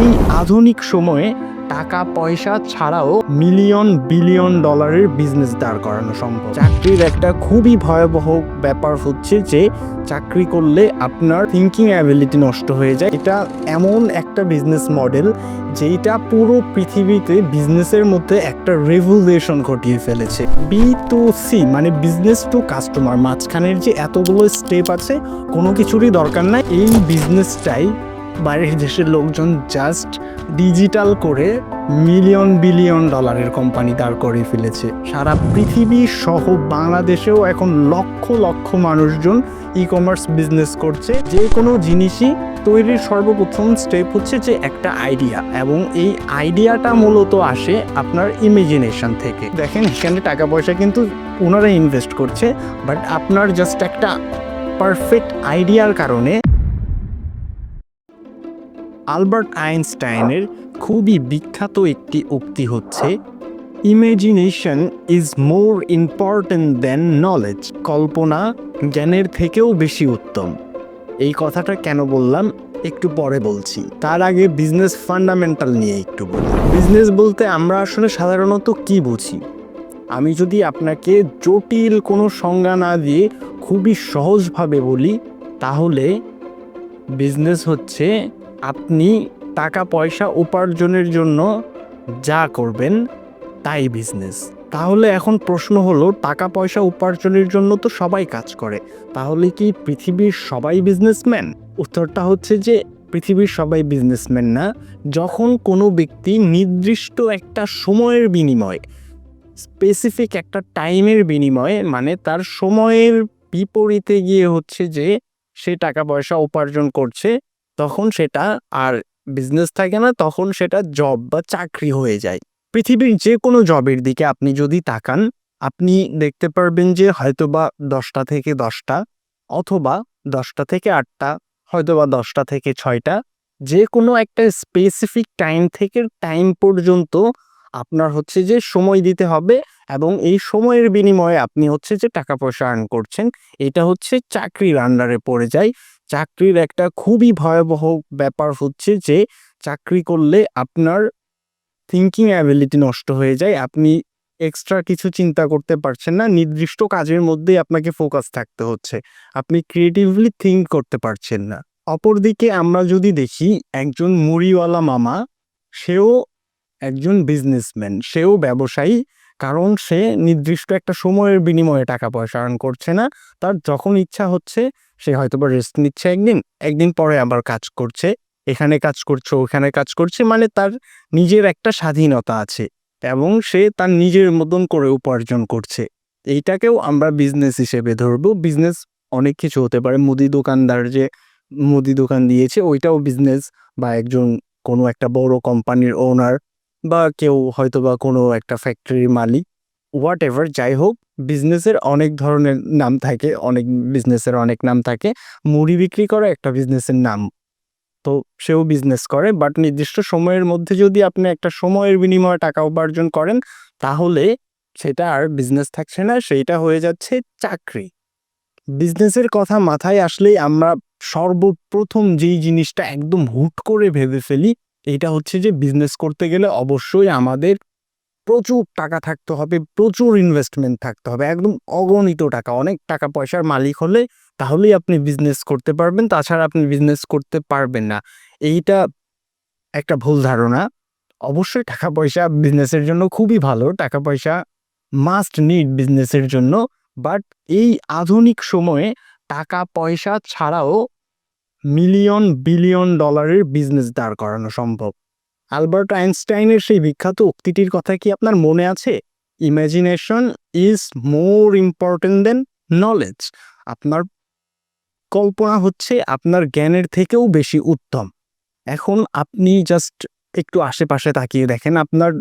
এই আধুনিক সময়ে টাকা পয়সা ছাড়াও মিলিয়ন বিলিয়ন ডলারের বিজনেস দাঁড় করানো সম্ভব। চাকরির একটা খুবই ভয়াবহ ব্যাপার হচ্ছে যে চাকরি করলে আপনার থিঙ্কিং অ্যাবিলিটি নষ্ট হয়ে যায়। এটা এমন একটা বিজনেস মডেল যেটা পুরো পৃথিবীতে বিজনেসের মধ্যে একটা রেভলিউশন ঘটিয়ে ফেলেছে। বি টু সি মানে বিজনেস টু কাস্টমার মাঝখানের যে এতগুলো স্টেপ আছে, কোনো কিছুরই দরকার নাই। এই বিজনেসটাই বাইরের দেশের লোকজন জাস্ট ডিজিটাল করে মিলিয়ন বিলিয়ন ডলারের কোম্পানি দাঁড় করে ফেলেছে। সারা পৃথিবী সহ বাংলাদেশেও এখন লক্ষ লক্ষ মানুষজন ই কমার্স বিজনেস করছে। যে কোনো জিনিসই তৈরির সর্বপ্রথম স্টেপ হচ্ছে যে একটা আইডিয়া এবং এই আইডিয়াটা মূলত আসে আপনার ইমেজিনেশন থেকে। দেখেন, এখানে টাকা পয়সা কিন্তু ওনারা ইনভেস্ট করছে বাট আপনার জাস্ট একটা পারফেক্ট আইডিয়ার কারণে আলবার্ট আইনস্টাইনের খুবই বিখ্যাত একটি উক্তি হচ্ছে imagination is more important than knowledge কল্পনা জ্ঞানের থেকেও বেশি উত্তম। এই কথাটা কেন বললাম? একটু পরে বলছি। তার আগে বিজনেস ফান্ডামেন্টাল নিয়ে একটু বলি। বিজনেস বলতে আমরা আসলে সাধারণত কি বুঝি? আমি যদি আপনাকে জটিল কোনো সংজ্ঞা না দিয়ে খুবই সহজভাবে বলি, তাহলে বিজনেস হচ্ছে আপনি টাকা পয়সা উপার্জনের জন্য যা করবেন, তাই বিজনেস তাহলে এখন প্রশ্ন হলো টাকা পয়সা উপার্জনের জন্য তো সবাই কাজ করে। তাহলে কি পৃথিবীর সবাই বিজনেসম্যান উত্তরটা হচ্ছে যে, পৃথিবীর সবাই বিজনেসম্যান না। যখন কোনো ব্যক্তি নির্দিষ্ট একটা সময়ের বিনিময়ে স্পেসিফিক একটা টাইমের বিনিময়ে মানে তার সময়ের বিপরীতে গিয়ে হচ্ছে যে, সে টাকা পয়সা উপার্জন করছে তখন সেটা আর বিজনেস থাকে না, তখন সেটা জব বা চাকরি হয়ে যায়। পৃথিবীর যে কোনো জবের দিকে আপনি যদি তাকান, আপনি দেখতে পারবেন যে হয়তোবা দশটা থেকে দশটা অথবা দশটা থেকে আটটা, হয়তোবা দশটা থেকে ছয়টা, যে কোনো একটা স্পেসিফিক টাইম থেকে টাইম পর্যন্ত আপনার হচ্ছে যে সময় দিতে হবে এবং এই সময়ের বিনিময়ে আপনি হচ্ছে যে টাকা পয়সা আর্ন করছেন, এটা হচ্ছে চাকরির আন্ডারে পড়ে যায়। চাকরির একটা খুবই ভয়াবহ ব্যাপার হচ্ছে যে, চাকরি করলে আপনার থিঙ্কিং অ্যাবিলিটি নষ্ট হয়ে যায়। আপনি এক্সট্রা কিছু চিন্তা করতে পারছেন না। নির্দিষ্ট কাজের মধ্যেই আপনাকে ফোকাস থাকতে হচ্ছে। আপনি ক্রিয়েটিভলি থিঙ্ক করতে পারছেন না। অপরদিকে আমরা যদি দেখি, একজন মুড়িওয়ালা মামা, সেও একজন বিজনেসম্যান সেও ব্যবসায়ী। কারণ সে নির্দিষ্ট একটা সময়ের বিনিময়ে টাকা পয়সা আর্ন করছে না। তার যখন ইচ্ছা হচ্ছে, সে হয়তোবা রেস্ট নিচ্ছে একদিন একদিন পরে আবার কাজ করছে, এখানে কাজ করছে, ওখানে কাজ করছে মানে তার নিজের একটা স্বাধীনতা আছে এবং সে তার নিজের মতন করে উপার্জন করছে। এইটাকেও আমরা বিজনেস হিসেবে ধরবো। বিজনেস অনেক কিছু হতে পারে। মুদি দোকানদার যে মুদি দোকান দিয়েছে, ওইটাও বিজনেস বা একজন কোনো একটা বড় কোম্পানির ওনার বা কেউ হয়তো বা কোনো একটা ফ্যাক্টরির মালিক হোয়াট এভার যাই হোক বিজনেসের অনেক ধরনের নাম থাকে, অনেক বিজনেসের অনেক নাম থাকে। মুড়ি বিক্রি করা একটা বিজনেসের নাম। তো সেও বিজনেস করে বাট নির্দিষ্ট সময়ের মধ্যে যদি আপনি একটা সময়ের বিনিময়ে টাকা উপার্জন করেন, তাহলে সেটা আর বিজনেস থাকছে না, সেইটা হয়ে যাচ্ছে চাকরি। বিজনেসের কথা মাথায় আসলেই আমরা সর্বপ্রথম যেই জিনিসটা একদম হুট করে ভেবে ফেলি এটা হচ্ছে যে বিজনেস করতে গেলে অবশ্যই আমাদের প্রচুর টাকা থাকতে হবে, প্রচুর ইনভেস্টমেন্ট থাকতে হবে, একদম অগণিত টাকা, অনেক টাকা পয়সার মালিক হলে তাহলেই আপনি বিজনেস করতে পারবেন, তাছাড়া আপনি বিজনেস করতে পারবেন না। এইটা একটা ভুল ধারণা। অবশ্যই টাকা পয়সা বিজনেসের জন্য খুবই ভালো, টাকা পয়সা মাস্ট নিড বিজনেসের জন্য বাট এই আধুনিক সময়ে টাকা পয়সা ছাড়াও মিলিয়ন বিলিয়ন ডলারের বিজনেস দাঁড় করানো সম্ভব। আলবার্ট আইনস্টাইনের সেই বিখ্যাত উক্তিটির কথা কি আপনার মনে আছে? Imagination is more important than knowledge আপনার কল্পনা হচ্ছে আপনার জ্ঞানের থেকেও বেশি উত্তম। এখন আপনি জাস্ট একটু আশেপাশে তাকিয়ে দেখেন, আপনার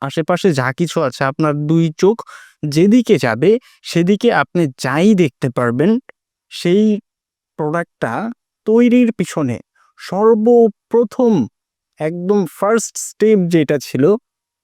আশেপাশে যা কিছু আছে, আপনার দুই চোখ যেদিকে যাবে, সেদিকে আপনি যাই দেখতে পারবেন, সেই প্রোডাক্টটা তৈরির পিছনে সর্বপ্রথম একদম ফার্স্ট স্টেপ যেটা ছিল,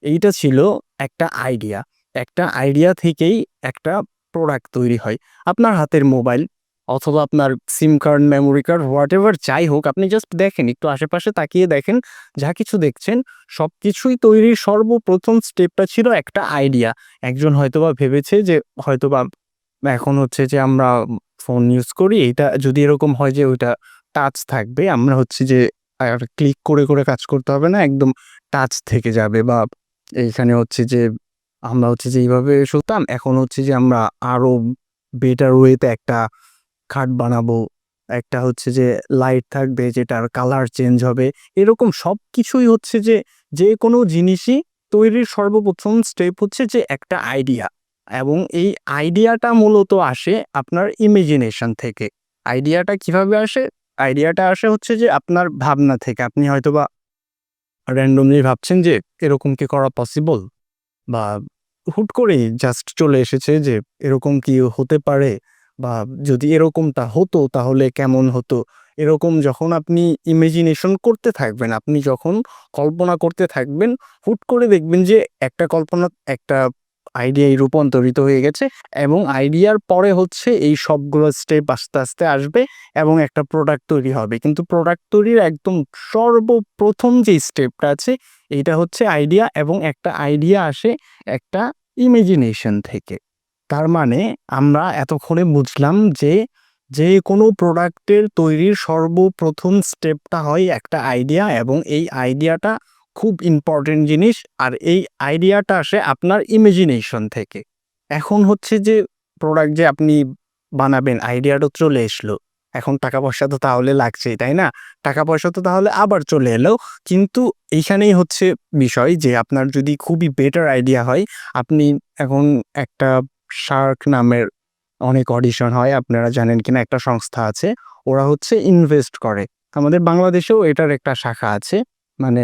এইটা ছিল একটা আইডিয়া একটা আইডিয়া থেকেই একটা প্রোডাক্ট তৈরি হয়। আপনার হাতের মোবাইল অথবা আপনার SIM card memory card whatever যাই হোক, আপনি জাস্ট দেখেন, একটু আশেপাশে তাকিয়ে দেখেন, যা কিছু দেখছেন সব কিছুই তৈরির সর্বপ্রথম স্টেপটা ছিল একটা আইডিয়া একজন হয়তোবা ভেবেছে যে, হয়তোবা এখন হচ্ছে যে আমরা ফোন ইউজ করি এটা যদি এরকম হয় যে ওইটা টাচ থাকবে, আমরা হচ্ছে যে আর ক্লিক করে করে কাজ করতে হবে না, একদম টাচ থেকে যাবে বা এইখানে হচ্ছে যে আমরা হচ্ছে যে এইভাবে শুতাম এখন হচ্ছে যে আমরা আরও বেটার ওয়েতে একটা খাট বানাবো, একটা হচ্ছে যে লাইট থাকবে, যেটার কালার চেঞ্জ হবে, এরকম সব কিছুই হচ্ছে যে যে কোনো জিনিসই তৈরির সর্বপ্রথম স্টেপ হচ্ছে যে একটা আইডিয়া এবং এই আইডিয়াটা মূলত আসে আপনার ইমেজিনেশন থেকে। আইডিয়াটা কীভাবে আসে? আইডিয়াটা আসে হচ্ছে যে আপনার ভাবনা থেকে। আপনি হয়তোবা র্যান্ডমলি ভাবছেন যে এরকম কি করা পসিবল বা হুট করেই জাস্ট চলে এসেছে যে এরকম কি হতে পারে? বা যদি এরকমটা হতো তাহলে কেমন হতো? এরকম যখন আপনি ইমেজিনেশন করতে থাকবেন, আপনি যখন কল্পনা করতে থাকবেন, হুট করে দেখবেন যে একটা কল্পনা, একটা আইডিয়ায় রূপান্তরিত হয়ে গেছে এবং আইডিয়ার পরে হচ্ছে এই সবগুলো স্টেপ আস্তে আস্তে আসবে এবং একটা প্রোডাক্ট তৈরি হবে। কিন্তু প্রোডাক্ট তৈরির একদম সর্বপ্রথম যে স্টেপটা আছে, এটা হচ্ছে আইডিয়া এবং একটা আইডিয়া আসে একটা ইমেজিনেশন থেকে। তার মানে আমরা এতক্ষণে বুঝলাম যে যে কোনো প্রোডাক্টের তৈরির সর্বপ্রথম স্টেপটা হয় একটা আইডিয়া এবং এই আইডিয়াটা খুব ইম্পর্টেন্ট জিনিস আর এই আইডিয়াটা আসে আপনার ইমেজিনেশন থেকে। এখন হচ্ছে যে প্রোডাক্ট যে আপনি বানাবেন আইডিয়াটা চলে এসলো। এখন টাকা পয়সা তো তাহলে লাগছেই, তাই না? টাকা পয়সা তো তাহলে আবার চলে এলো। কিন্তু এইখানেই হচ্ছে বিষয় যে আপনার যদি খুবই বেটার আইডিয়া হয়, আপনি এখন একটা শার্ক নামের অনেক অডিশন হয়, আপনারা জানেন কিনা একটা সংস্থা আছে, ওরা হচ্ছে ইনভেস্ট করে। আমাদের বাংলাদেশেও এটার একটা শাখা আছে মানে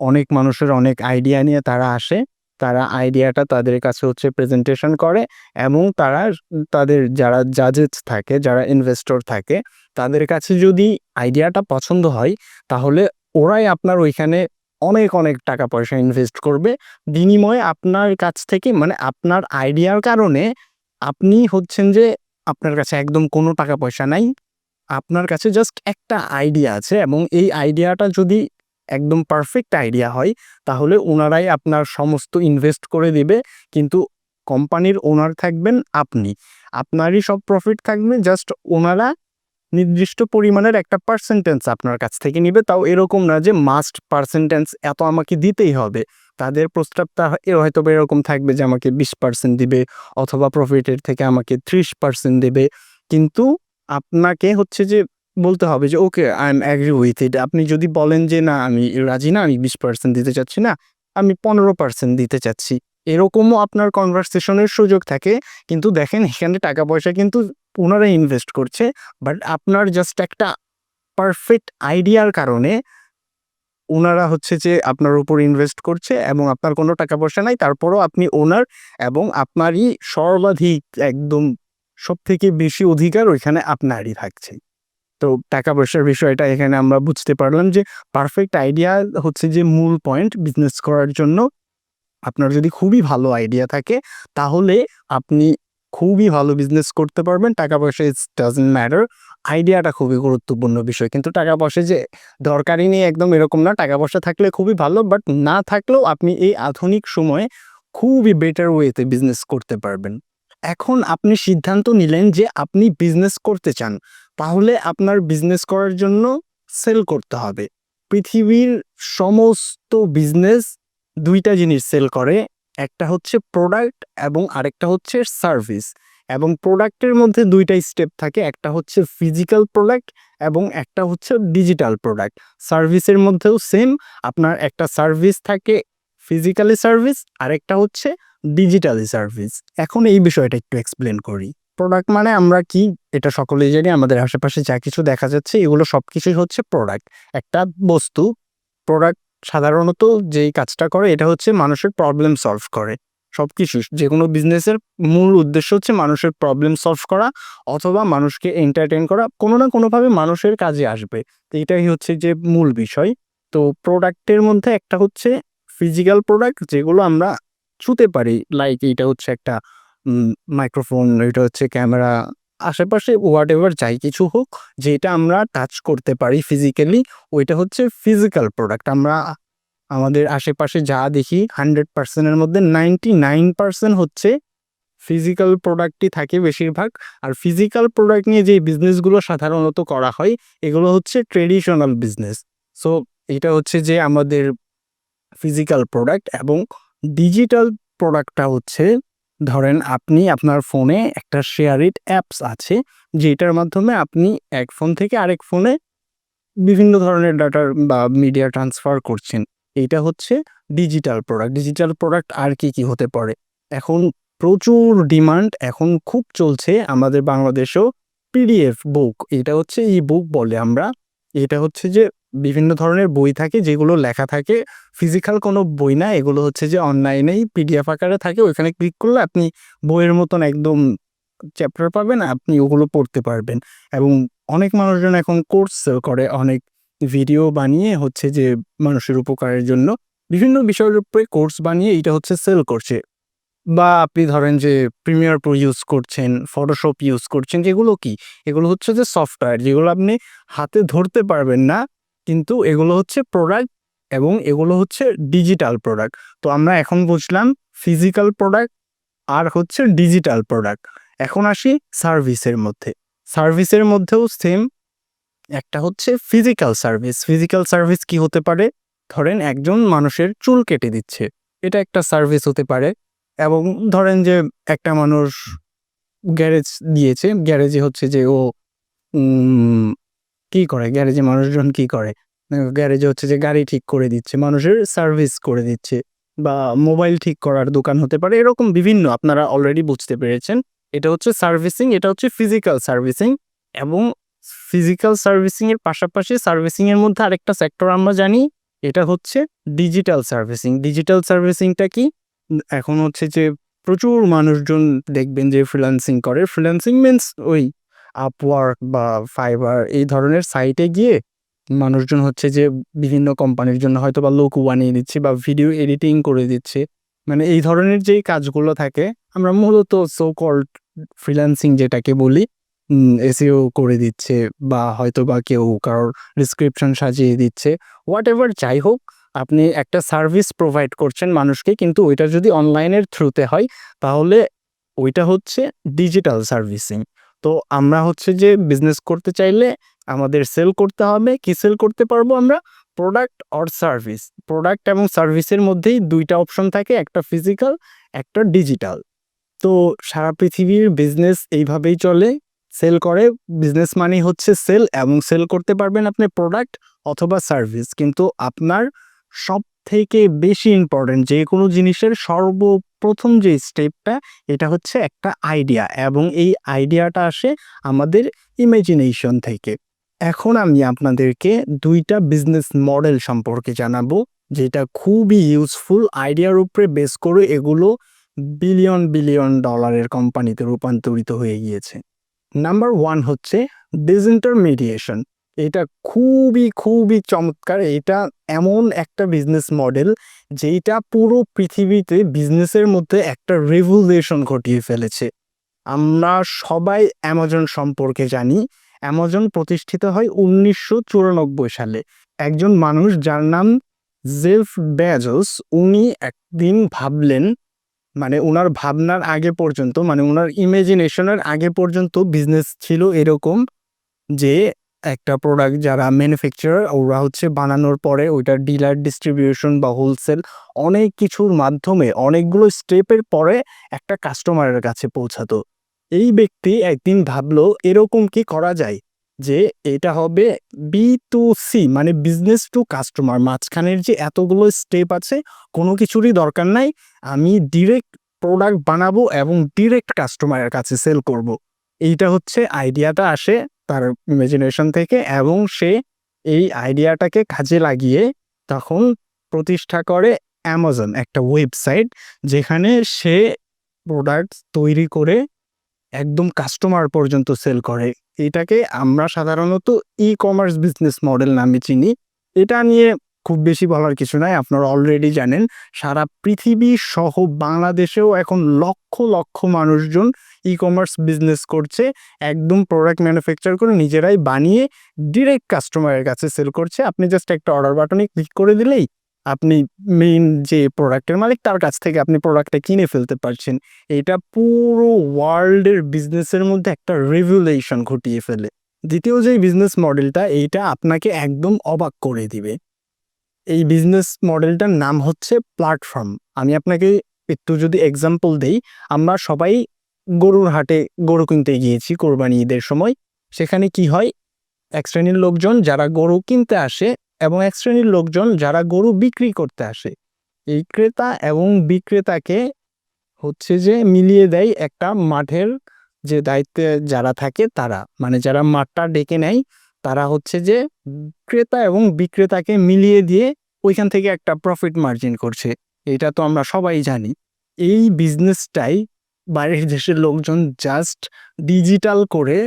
অনেক মানুষের অনেক আইডিয়া নিয়ে তারা আসে। তারা আইডিয়াটা তাদের কাছে হচ্ছে প্রেজেন্টেশন করে এবং তারা তাদের যারা জাজেস থাকে, যারা ইনভেস্টর থাকে, তাদের কাছে যদি আইডিয়াটা পছন্দ হয়, তাহলে ওরাই আপনার ওইখানে অনেক অনেক টাকা পয়সা ইনভেস্ট করবে। বিনিময়ে আপনার কাছ থেকে মানে আপনার আইডিয়ার কারণে আপনি হচ্ছেন যে আপনার কাছে একদম কোনো টাকা পয়সা নাই। আপনার কাছে জাস্ট একটা আইডিয়া আছে এবং এই আইডিয়াটা যদি একদম পারফেক্ট আইডিয়া হয়, তাহলে ওনারাই আপনার সমস্ত ইনভেস্ট করে দিবে। কিন্তু কোম্পানির ওনার থাকবেন আপনি। আপনারই সব প্রফিট থাকবে জাস্ট ওনারা নির্দিষ্ট পরিমাণের একটা পার্সেন্টেন্স আপনার কাছ থেকে নিবে। তাও এরকম না যে মাস্ট পার্সেন্টেন্স এত আমাকে দিতেই হবে। তাদের প্রস্তাবটা হয়তো এরকম থাকবে যে আমাকে বিশ পার্সেন্ট দিবে, অথবা প্রফিটের থেকে আমাকে ত্রিশ পার্সেন্ট দেবে। কিন্তু আপনাকে হচ্ছে যে বলতে হবে যে, okay I am agree with it আপনি যদি বলেন যে, না, আমি রাজি না, আমি বিশ পার্সেন্ট দিতে চাচ্ছি না, আমি পনেরো পার্সেন্ট দিতে চাচ্ছি। এরকমও আপনার কনভারসেশনের সুযোগ থাকে। কিন্তু দেখেন, এখানে টাকা পয়সা কিন্তু ওনারা ইনভেস্ট করছে। বাট আপনার জাস্ট একটা পারফেক্ট আইডিয়ার কারণে ওনারা হচ্ছে যে, আপনার উপর ইনভেস্ট করছে এবং আপনার কোনো টাকা পয়সা নাই। তারপরও আপনি ওনার এবং আপনারই সর্বাধিক, একদম সব থেকে বেশি অধিকার ওইখানে আপনারই থাকছে। তো টাকা পয়সার বিষয়টা এখানে আমরা বুঝতে পারলাম যে পারফেক্ট আইডিয়া হচ্ছে যে মূল পয়েন্ট বিজনেস করার জন্য আপনার যদি খুবই ভালো আইডিয়া থাকে, তাহলে আপনি খুবই ভালো বিজনেস করতে পারবেন। টাকা পয়সা ইটস ডাজেন্ট ম্যাটার আইডিয়াটা খুবই গুরুত্বপূর্ণ বিষয়। কিন্তু টাকা পয়সা যে দরকারই নেই একদম এরকম না। টাকা পয়সা থাকলে খুবই ভালো বাট না থাকলেও আপনি এই আধুনিক সময়ে খুবই বেটার ওয়েতে বিজনেস করতে পারবেন। এখন আপনি সিদ্ধান্ত নিলেন যে আপনি বিজনেস করতে চান। তাহলে আপনার বিজনেস করার জন্য সেল করতে হবে। পৃথিবীর সমস্ত বিজনেস দুইটা জিনিস সেল করে, একটা হচ্ছে প্রোডাক্ট এবং আরেকটা হচ্ছে সার্ভিস এবং প্রোডাক্টের মধ্যে দুইটা স্টেপ থাকে, একটা হচ্ছে ফিজিক্যাল প্রোডাক্ট এবং একটা হচ্ছে ডিজিটাল প্রোডাক্ট সার্ভিসের মধ্যেও সেম আপনার একটা সার্ভিস থাকে ফিজিক্যালি সার্ভিস আরেকটা হচ্ছে ডিজিটালি সার্ভিস এখন এই বিষয়টা একটু এক্সপ্লেন করি। প্রোডাক্ট মানে আমরা কি? এটা সকলেই জানি, আমাদের আশেপাশে যা কিছু দেখা যাচ্ছে, এগুলো সব কিছুই হচ্ছে প্রোডাক্ট একটা বস্তু প্রোডাক্ট সাধারণত যেই কাজটা করে, এটা হচ্ছে মানুষের প্রবলেম সলভ করে। সব কিছু যে কোনো বিজনেসের মূল উদ্দেশ্য হচ্ছে মানুষের প্রবলেম সলভ করা, অথবা মানুষকে এন্টারটেন করা, কোনো না কোনোভাবে মানুষের কাজে আসবে। তো এটাই হচ্ছে যে মূল বিষয়। তো প্রোডাক্টের মধ্যে একটা হচ্ছে ফিজিক্যাল প্রোডাক্ট যেগুলো আমরা ছুতে পারি। লাইক এটা হচ্ছে একটা মাইক্রোফোন এটা হচ্ছে ক্যামেরা আশেপাশে হোয়াট এভার যাই কিছু হোক, যেটা আমরা টাচ করতে পারি ফিজিক্যালি ওইটা হচ্ছে ফিজিক্যাল প্রোডাক্ট আমরা আমাদের আশেপাশে যা দেখি হান্ড্রেড পার্সেন্টের মধ্যে নাইনটি নাইন পার্সেন্ট হচ্ছে ফিজিক্যাল প্রোডাক্টই থাকে বেশিরভাগ। আর ফিজিক্যাল প্রোডাক্ট নিয়ে যে বিজনেসগুলো সাধারণত করা হয়, এগুলো হচ্ছে ট্রেডিশনাল বিজনেস সো এটা হচ্ছে যে আমাদের ফিজিক্যাল প্রোডাক্ট এবং ডিজিটাল প্রোডাক্টটা হচ্ছে ধরেন আপনি আপনার ফোনে একটা শেয়ার ইট অ্যাপস আছে, যেটার মাধ্যমে আপনি এক ফোন থেকে আরেক ফোনে বিভিন্ন ধরনের ডাটার বা মিডিয়া ট্রান্সফার করছেন। এইটা হচ্ছে ডিজিটাল প্রোডাক্ট ডিজিটাল প্রোডাক্ট আর কি কি হতে পারে? এখন প্রচুর ডিমান্ড এখন খুব চলছে আমাদের বাংলাদেশেও পিডিএফ বুক এটা হচ্ছে ই বুক বলে আমরা। এটা হচ্ছে যে বিভিন্ন ধরনের বই থাকে যেগুলো লেখা থাকে। ফিজিক্যাল কোনো বই না, এগুলো হচ্ছে যে অনলাইনেই পিডিএফ আকারে থাকে। ওইখানে ক্লিক করলে আপনি বইয়ের মতন একদম চ্যাপ্টার পাবেন, আপনি ওগুলো পড়তে পারবেন। এবং অনেক মানুষজন এখন কোর্স করে, অনেক ভিডিও বানিয়ে হচ্ছে যে মানুষের উপকারের জন্য। বিভিন্ন বিষয়ের উপরে কোর্স বানিয়ে এটা হচ্ছে সেল করছে। বা আপনি ধরেন যে প্রিমিয়ার প্রো ইউজ করছেন ফটোশপ ইউজ করছেন, যেগুলো কি? এগুলো হচ্ছে যে সফটওয়্যার যেগুলো আপনি হাতে ধরতে পারবেন না। কিন্তু এগুলো হচ্ছে প্রোডাক্ট এবং এগুলো হচ্ছে ডিজিটাল প্রোডাক্ট তো আমরা এখন বুঝলাম ফিজিক্যাল প্রোডাক্ট আর হচ্ছে ডিজিটাল প্রোডাক্ট এখন আসি সার্ভিসের মধ্যে। সার্ভিসের মধ্যেও সেম একটা হচ্ছে ফিজিক্যাল সার্ভিস ফিজিক্যাল সার্ভিস কি হতে পারে? ধরেন একজন মানুষের চুল কেটে দিচ্ছে। এটা একটা সার্ভিস হতে পারে। এবং ধরেন যে একটা মানুষ গ্যারেজ দিয়েছে। গ্যারেজে হচ্ছে যে ও কি করে? গ্যারেজে মানুষজন কি করে? গ্যারেজে হচ্ছে যে গাড়ি ঠিক করে দিচ্ছে, মানুষের সার্ভিস করে দিচ্ছে বা মোবাইল ঠিক করার দোকান হতে পারে, এরকম বিভিন্ন আপনারা অলরেডি বুঝতে পেরেছেন। এটা হচ্ছে সার্ভিসিং এটা হচ্ছে ফিজিক্যাল সার্ভিসিং এবং ফিজিক্যাল সার্ভিসিং এর পাশাপাশি সার্ভিসিং এর মধ্যে আরেকটা সেক্টর আমরা জানি, এটা হচ্ছে ডিজিটাল সার্ভিসিং ডিজিটাল সার্ভিসিংটা কি? এখন হচ্ছে যে প্রচুর মানুষজন দেখবেন যে ফ্রিল্যান্সিং করে। ফ্রিল্যান্সিং মিনস ওই আপওয়ার্ক বা ফাইবার এই ধরনের সাইটে গিয়ে মানুষজন হচ্ছে যে বিভিন্ন কোম্পানির জন্য হয়তো বা লোক বানিয়ে দিচ্ছে বা ভিডিও এডিটিং করে দিচ্ছে। মানে এই ধরনের যেই কাজগুলো থাকে, আমরা মূলত সো কল্ড ফ্রিল্যান্সিং যেটাকে বলি এসিও করে দিচ্ছে বা হয়তো বা কেউ কারোর ডিসক্রিপশন সাজিয়ে দিচ্ছে। হোয়াট এভার যাই হোক, আপনি একটা সার্ভিস প্রোভাইড করছেন মানুষকে, কিন্তু ওইটা যদি অনলাইনের থ্রুতে হয়, তাহলে ওইটা হচ্ছে ডিজিটাল সার্ভিসিং তো আমরা হচ্ছে যে বিজনেস করতে চাইলে আমাদের সেল করতে হবে। কি সেল করতে পারব আমরা? প্রোডাক্ট অর সার্ভিস প্রোডাক্ট এবং সার্ভিসের মধ্যেই দুইটা অপশন থাকে, একটা ফিজিক্যাল একটা ডিজিটাল তো সারা পৃথিবীর বিজনেস এইভাবেই চলে। সেল করে বিজনেস মানেই হচ্ছে সেল এবং সেল করতে পারবেন আপনি প্রোডাক্ট অথবা সার্ভিস কিন্তু আপনার সব থেকে বেশি ইম্পর্টেন্ট যে কোনো জিনিসের সর্বপ্রথম যে স্টেপটা এটা হচ্ছে একটা আইডিয়া এবং এই আইডিয়াটা আসে আমাদের ইমাজিনেশন থেকে। এখন আমি আপনাদেরকে দুইটা বিজনেস মডেল সম্পর্কে জানাব, যেটা খুবই ইউজফুল আইডিয়ার উপরে বেস করে এগুলো বিলিয়ন বিলিয়ন ডলারের কোম্পানিতে রূপান্তরিত হয়ে গিয়েছে। নাম্বার ওয়ান হচ্ছে ডিসইন্টারমিডিয়েশন এটা খুবই খুবই চমৎকার। এটা এমন একটা বিজনেস মডেল যেটা পুরো পৃথিবীতে বিজনেসের মধ্যে একটা রেভুলেশন ঘটিয়ে ফেলেছে। আমরা সবাই অ্যামাজন সম্পর্কে জানি। অ্যামাজন প্রতিষ্ঠিত হয় উনিশশো চুরানব্বই সালে। একজন মানুষ যার নাম জেফ বেজোস উনি একদিন ভাবলেন মানে ওনার ভাবনার আগে পর্যন্ত মানে ওনার ইমাজিনেশনের আগে পর্যন্ত বিজনেস ছিল এরকম যে একটা প্রোডাক্ট যারা ম্যানুফ্যাকচারার ওরা হচ্ছে বানানোর পরে ওইটা ডিলার ডিস্ট্রিবিউশন বা হোলসেল অনেক কিছুর মাধ্যমে অনেকগুলো স্টেপের পরে একটা কাস্টমারের কাছে পৌঁছাতো এই ব্যক্তি একদিন ভাবলো, এরকম কি করা যায় যে এটা হবে বি টু সি মানে বিজনেস টু কাস্টমার মাঝখানের যে এতগুলো স্টেপ আছে, কোনো কিছুরই দরকার নাই, আমি ডিরেক্ট প্রোডাক্ট বানাবো এবং ডিরেক্ট কাস্টমারের কাছে সেল করব। এইটা হচ্ছে আইডিয়াটা আসে তার ইমাজিনেশন থেকে এবং সে এই আইডিয়াটাকে কাজে লাগিয়ে তখন প্রতিষ্ঠা করে অ্যামাজন একটা ওয়েবসাইট যেখানে সে প্রোডাক্ট তৈরি করে একদম কাস্টমার পর্যন্ত সেল করে। এটাকে আমরা সাধারণত ই কমার্স বিজনেস মডেল নামে চিনি। এটা নিয়ে খুব বেশি বলার কিছু নাই, আপনারা অলরেডি জানেন। সারা পৃথিবী সহ বাংলাদেশেও এখন লক্ষ লক্ষ মানুষজন ই কমার্স বিজনেস করছে, একদম প্রোডাক্ট ম্যানুফ্যাকচার করে নিজেরাই বানিয়ে ডিরেক্ট কাস্টমারের কাছে সেল করছে। আপনি জাস্ট একটা অর্ডার বাটনে ক্লিক করে দিলেই আপনি মেইন যে প্রোডাক্টের মালিক, তার কাছ থেকে আপনি প্রোডাক্টটা কিনে ফেলতে পারছেন। এটা পুরো ওয়ার্ল্ডের বিজনেসের মধ্যে একটা রেভুলেশন ঘটিয়ে ফেলে। দ্বিতীয় যে বিজনেস মডেলটা এইটা আপনাকে একদম অবাক করে দিবে। এই বিজনেস মডেলটার নাম হচ্ছে প্ল্যাটফর্ম আমি আপনাকে একটু যদি এক্সাম্পল দেই, আমরা সবাই গরুর হাটে গরু কিনতে গিয়েছি কোরবানি ঈদের সময়। সেখানে কি হয়? এক শ্রেণির লোকজন যারা গরু কিনতে আসে এবং এক শ্রেণির লোকজন যারা গরু বিক্রি করতে আসে। এই ক্রেতা এবং বিক্রেতাকে হচ্ছে যে মিলিয়ে দেয় একটা মাঠের যে দায়িত্বে যারা থাকে তারা। মানে যারা মাঠটা ডেকে নেয় তারা হচ্ছে যে ক্রেতা এবং বিক্রেতাকে মিলিয়ে দিয়ে ওইখান থেকে একটা প্রফিট মার্জিন করছে। এটা তো আমরা সবাই জানি। এই বিজনেসটাই বাইরের দেশের লোকজন জাস্ট ডিজিটাল করে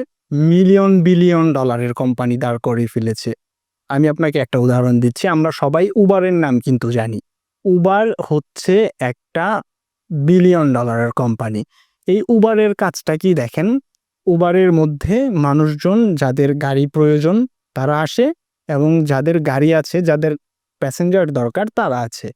মিলিয়ন বিলিয়ন ডলারের কোম্পানি দাঁড় করে ফেলেছে। আমি আপনাকে একটা উদাহরণ দিচ্ছি, আমরা সবাই উবারের নাম কিন্তু জানি। উবার হচ্ছে একটা বিলিয়ন ডলারের কোম্পানি এই উবারের কাজটা কি দেখেন? উবারের মধ্যে মানুষজন যাদের গাড়ি প্রয়োজন তারা আসে এবং যাদের গাড়ি আছে, যাদের প্যাসেঞ্জার দরকার তারা আছে।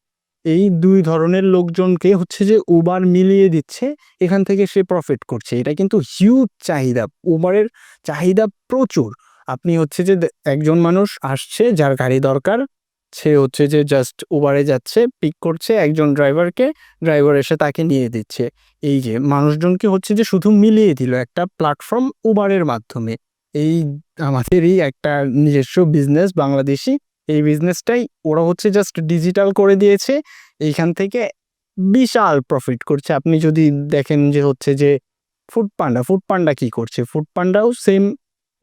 এই দুই ধরনের লোকজনকে হচ্ছে যে উবার মিলিয়ে দিচ্ছে, এখান থেকে সে প্রফিট করছে। এটা কিন্তু হিউজ চাহিদা। উবারের চাহিদা প্রচুর। আপনি হচ্ছে যে একজন মানুষ আসছে যার গাড়ি দরকার সে হচ্ছে যে জাস্ট উবারে যাচ্ছে পিক করছে, একজন ড্রাইভারকে ড্রাইভার এসে তাকে নিয়ে দিচ্ছে। এই যে মানুষজনকে হচ্ছে যে শুধু মিলিয়ে দিল একটা প্ল্যাটফর্ম উবারের মাধ্যমে। এই আমাদেরই একটা নিজস্ব বিজনেস বাংলাদেশি। এই বিজনেসটাই ওরা হচ্ছে জাস্ট ডিজিটাল করে দিয়েছে। এইখান থেকে বিশাল প্রফিট করছে। আপনি যদি দেখেন যে হচ্ছে যে ফুড পান্ডা ফুড পান্ডা কি করছে? ফুড পান্ডাও সেম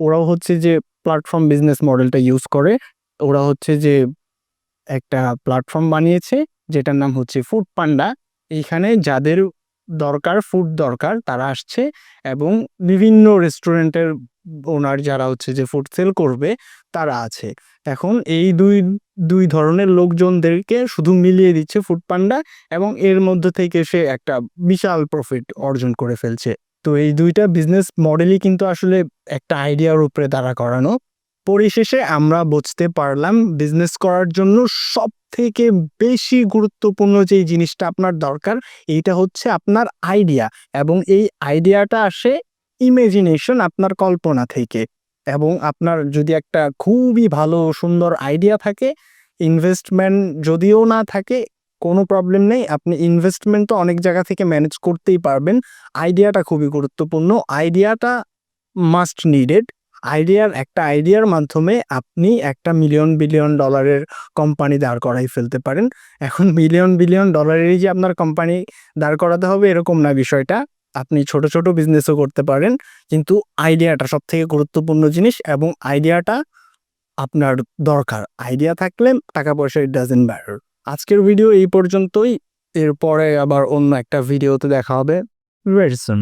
ওরাও হচ্ছে যে প্ল্যাটফর্ম বিজনেস মডেলটা ইউজ করে। ওরা হচ্ছে যে একটা প্ল্যাটফর্ম বানিয়েছে, যেটার নাম হচ্ছে ফুড পান্ডা এইখানে যাদের দরকার ফুড দরকার, তারা আসছে এবং বিভিন্ন রেস্টুরেন্টের ওনার যারা হচ্ছে যে ফুড সেল করবে, তারা আছে। এখন এই দুই দুই ধরনের লোকজনদেরকে শুধু মিলিয়ে দিচ্ছে ফুড পান্ডা এবং এর মধ্যে থেকে সে একটা বিশাল প্রফিট অর্জন করে ফেলছে। তো এই দুইটা বিজনেস মডেলই কিন্তু আসলে একটা আইডিয়ার উপরে দাঁড়া করানো। পরিশেষে আমরা বুঝতে পারলাম বিজনেস করার জন্য সব থেকে বেশি গুরুত্বপূর্ণ যে জিনিসটা আপনার দরকার, এইটা হচ্ছে আপনার আইডিয়া এবং এই আইডিয়াটা আসে ইমেজিনেশন আপনার কল্পনা থেকে এবং আপনার যদি একটা খুবই ভালো, সুন্দর আইডিয়া থাকে ইনভেস্টমেন্ট যদিও না থাকে, কোনো প্রবলেম নেই। আপনি ইনভেস্টমেন্ট তো অনেক জায়গা থেকে ম্যানেজ করতেই পারবেন। আইডিয়াটা খুবই গুরুত্বপূর্ণ। আইডিয়াটা মাস্ট নিডেড আইডিয়ার, একটা আইডিয়ার মাধ্যমে আপনি একটা মিলিয়ন বিলিয়ন ডলারের কোম্পানি দাঁড় করাই ফেলতে পারেন। এখন মিলিয়ন বিলিয়ন ডলারেরই যে আপনার কোম্পানি দাঁড় করাতে হবে এরকম না বিষয়টা। আপনি ছোট ছোট বিজনেসও করতে পারেন। কিন্তু আইডিয়াটা সব থেকে গুরুত্বপূর্ণ জিনিস এবং আইডিয়াটা আপনার দরকার। আইডিয়া থাকলে টাকা পয়সা ইট ডাজেন্ট ম্যাটার আজকের ভিডিও এই পর্যন্তই। এরপরে আবার অন্য একটা ভিডিওতে দেখা হবে। Very soon